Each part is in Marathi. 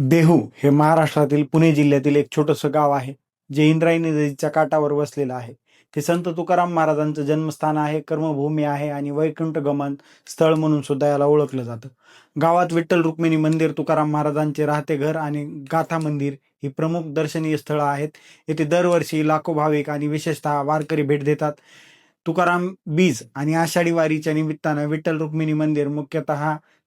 देहू हे महाराष्ट्रातील पुणे जिल्ह्यातील एक छोटंसं गाव आहे जे इंद्रायणी नदीच्या काठावर वसलेलं आहे. ते संत तुकाराम महाराजांचं जन्मस्थान आहे कर्मभूमी आहे आणि वैकुंठ गमन स्थळ म्हणून सुद्धा याला ओळखलं जातं. गावात विठ्ठल रुक्मिणी मंदिर तुकाराम महाराजांचे राहते घर आणि गाथा मंदिर ही प्रमुख दर्शनीय स्थळं आहेत. येथे दरवर्षी लाखो भाविक आणि विशेषतः वारकरी भेट देतात. तुकाराम बीज आणि आषाढी वारीच्या निमित्तानं विठ्ठल रुक्मिणी मंदिर मुख्यतः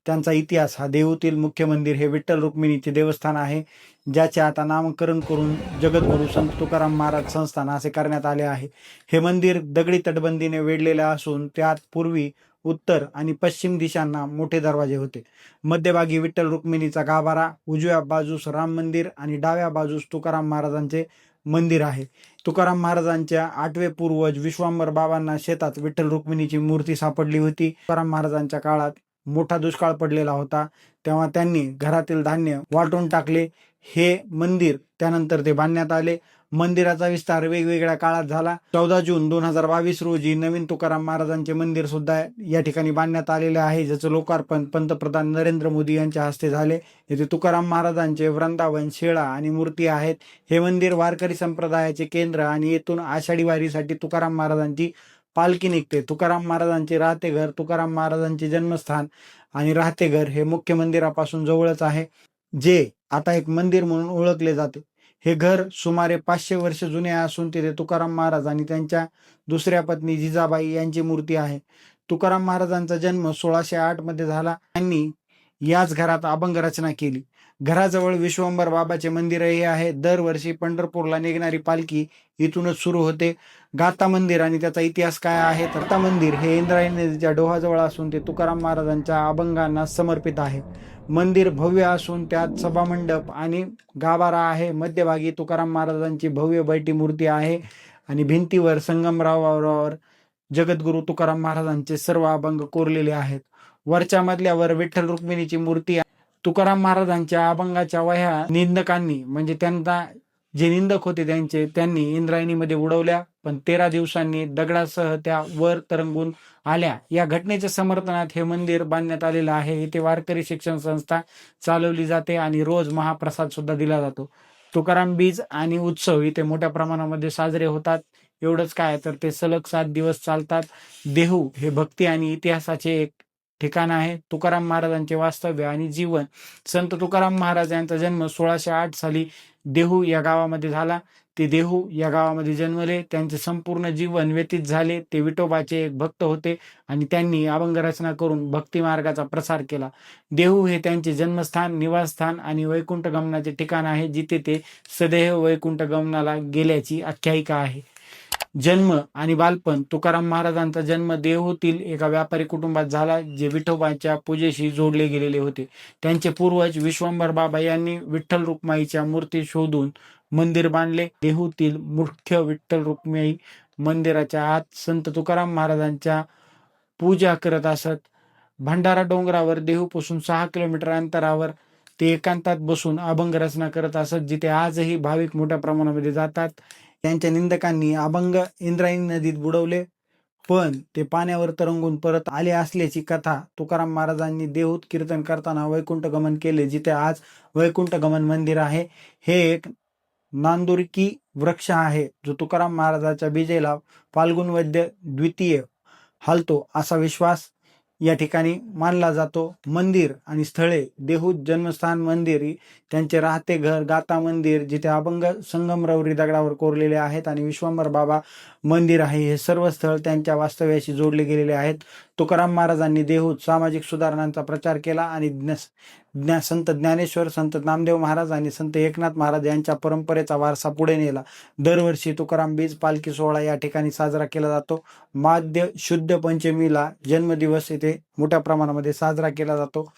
त्यांचा इतिहास हा देऊतील मुख्य मंदिर हे विठ्ठल रुक्मिणीचे देवस्थान आहे ज्याचे आता नामकरण करून जगद्गुरू संत तुकाराम महाराज संस्थान असे करण्यात आले आहे. हे मंदिर दगडी तटबंदीने वेढलेले असून त्यात पूर्वी उत्तर आणि पश्चिम दिशांना मोठे दरवाजे होते. मध्यभागी विठ्ठल रुक्मिणीचा गाभारा उजव्या बाजूस राम मंदिर आणि डाव्या बाजूस तुकाराम महाराजांचे मंदिर आहे. तुकाराम महाराजांच्या आठवे पूर्वज विश्वांबर बाबांना शेतात विठ्ठल रुक्मिणीची मूर्ती सापडली होती. तुकाराम महाराजांच्या काळात मोठा दुष्काळ पडलेला होता. तेव्हा त्यांनी घरातील धान्य वाटून टाकले. हे मंदिर त्यानंतर ते बांधण्यात आले. मंदिराचा विस्तार वेगवेगळ्या काळात झाला. चौदा जून दोन हजार बावीस रोजी नवीन तुकाराम महाराजांचे मंदिर सुद्धा या ठिकाणी बांधण्यात आलेले आहे. ज्याचं लोकार्पण पंतप्रधान नरेंद्र मोदी यांच्या हस्ते झाले. येथे तुकाराम महाराजांचे वृंदावन शेळा आणि मूर्ती आहेत. हे मंदिर वारकरी संप्रदायाचे केंद्र आणि येथून आषाढी वारीसाठी तुकाराम महाराजांची पालखी निघते. तुकाराम महाराजांचे राहते घर तुकाराम महाराजांचे जन्मस्थान आणि राहते घर हे मुख्य मंदिरापासून जवळच आहे. जे आता एक मंदिर म्हणून ओळखले जाते. हे घर सुमारे पाचशे वर्ष जुने असून तिथे तुकाराम महाराज आणि त्यांच्या दुसऱ्या पत्नी जिजाबाई यांची मूर्ती आहे. तुकाराम महाराजांचा जन्म सोळाशे आठमध्ये झाला. त्यांनी याच घरात अभंग रचना केली. घराजवळ विश्वंभर बाबाचे मंदिरही आहे. दरवर्षी पंढरपूरला निघणारी पालखी इथूनच सुरू होते. गाता मंदिर आणि त्याचा इतिहास काय आहे? तर मंदिर हे इंद्रायणी नदीच्या डोहाजवळ असून ते तुकाराम महाराजांच्या अभंगांना समर्पित आहे. मंदिर भव्य असून त्यात सभामंडप आणि गाभारा आहे. मध्यभागी तुकाराम महाराजांची भव्य बैठी मूर्ती आहे. आणि भिंतीवर संगमरावावर जगद्गुरु तुकाराम महाराजांचे सर्व अभंग कोरलेले आहेत. वरच्या मधल्यावर विठ्ठल रुक्मिणीची मूर्ती आहे. तुकाराम महाराजांच्या अभंगाच्या वह्या निंदकांनी म्हणजे त्यांना जे निंदक होते त्यांचे त्यांनी इंद्रायणीमध्ये उडवल्या पण तेरा दिवसांनी दगडासह त्या वर तरंगून आल्या. या घटनेच्या समर्थनात हे मंदिर बांधण्यात आलेलं आहे. इथे वारकरी शिक्षण संस्था चालवली जाते आणि रोज महाप्रसाद सुद्धा दिला जातो. तुकाराम बीज आणि उत्सव इथे मोठ्या प्रमाणामध्ये साजरे होतात. एवढंच काय तर ते सलग सात दिवस चालतात. देहू हे भक्ती आणि इतिहासाचे एक ठिकाण आहे. तुकाराम महाराजांचे वास्तव्य आणि जीवन. संत तुकाराम महाराज यांचा जन्म सोळाशे आठ साली देहू या गावामध्ये झाला. ते देहू या गावामध्ये जन्मले. त्यांचे संपूर्ण जीवन व्यतीत झाले. ते विठोबाचे एक भक्त होते आणि त्यांनी अभंग रचना करून भक्ती मार्गाचा प्रसार केला. देहू हे त्यांचे जन्मस्थान निवासस्थान आणि वैकुंठ गमनाचे ठिकाण आहे जिथे ते सदैव वैकुंठ गमनाला गेल्याची आख्यायिका आहे. जन्म आणि बालपण तुकाराम महाराजांचा जन्म देहूतील एका व्यापारी कुटुंबात झाला जे विठोबाच्या पूजेशी जोडले गेलेले होते. त्यांचे पूर्वज विश्वंभर बाबा यांनी विठ्ठल रुक्माईच्या मूर्ती शोधून मंदिर बांधले. देहूतील मुख्य विठ्ठल रुक्माई मंदिराच्या आत संत तुकाराम महाराजांच्या पूजा करत असत. भंडारा डोंगरावर देहूपासून सहा किलोमीटर अंतरावर ते एकांतात बसून अभंग रचना करत असत जिथे आजही भाविक मोठ्या प्रमाणामध्ये जातात. त्यांच्या निंदकांनी अभंग इंद्रायणी नदीत बुडवले पण ते पाण्यावर तरंगून परत आले असल्याची कथा तुकाराम महाराजांनी देहूत कीर्तन करताना वैकुंठ गमन केले जिथे आज वैकुंठ गमन मंदिर आहे. हे एक नांदुरकी वृक्ष आहे जो तुकाराम महाराजाच्या बीजेला फाल्गुन वैद्य द्वितीय हलतो असा विश्वास या ठिकाणी मानला जातो. मंदिर आणि स्थळे देहूत जन्मस्थान मंदिर त्यांचे राहते घर गाता मंदिर जिथे अभंग संगमरवरी दगडावर कोरलेले आहेत आणि विश्वंभर बाबा मंदिर आहे. हे सर्व स्थळ त्यांच्या वास्तव्याशी जोडले गेलेले आहेत. तुकाराम महाराजांनी देहूत सामाजिक सुधारणांचा प्रचार केला आणि ज्ञा संत ज्ञानेश्वर संत नामदेव महाराज आणि संत एकनाथ महाराज यांच्या परंपरेचा वारसा पुढे नेला. दरवर्षी तुकाराम बीज पालखी सोहळा या ठिकाणी साजरा केला जातो. माध्य शुद्ध पंचमीला जन्मदिवस येथे मोठ्या प्रमाणामध्ये साजरा केला जातो.